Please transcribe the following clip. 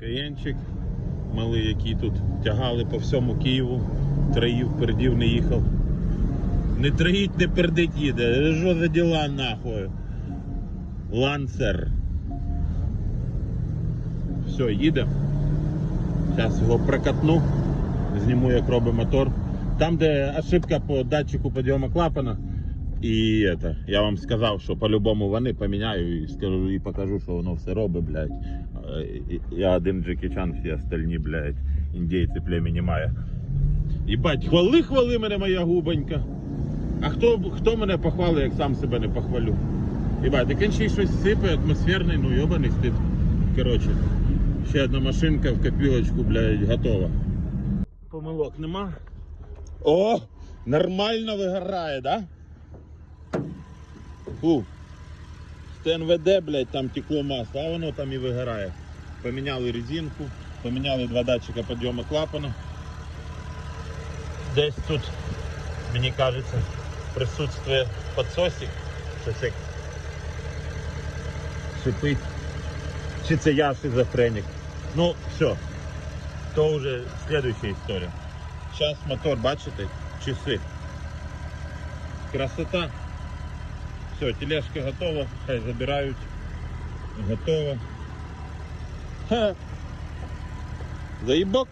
Каєнчик малий, який тут тягали по всьому Києву. Троїв, пердів не їхав. Не троїть, не пердить їде. Що за діла нахуй? Лансер. Все, їде. Зараз його прокатну. Зніму, як робить мотор. Там, де ошибка по датчику підйому клапана. І это, я вам сказав, що по-любому вони поміняю і скажу і покажу, що воно все робить, блядь. Е, Я один Джекі Чан, всі остальні, блядь, індійці племені має. Їбать, хвали, хвали мене моя губонька. А хто, хто мене похвалить, як сам себе не похвалю? Їбать, так він ще щось сипе, атмосферний, ну йобаний стид. Коротше, ще одна машинка в копілочку, блядь, готова. Помилок нема. О! Нормально вигорає, да? Фу. З ТНВД, блядь, там текло масло, а воно там і вигорає. Поміняли резинку, поміняли два датчика підйому клапана. Десь тут, мені кажеться, присутствує підсосик. Щось шипить. Чи це я шизофренік. Ну, все. То вже слідуюча історія. Зараз мотор, бачите, часи. Красота. Все, тележка готова, хай забирають. Готово. Ха. Заїбок.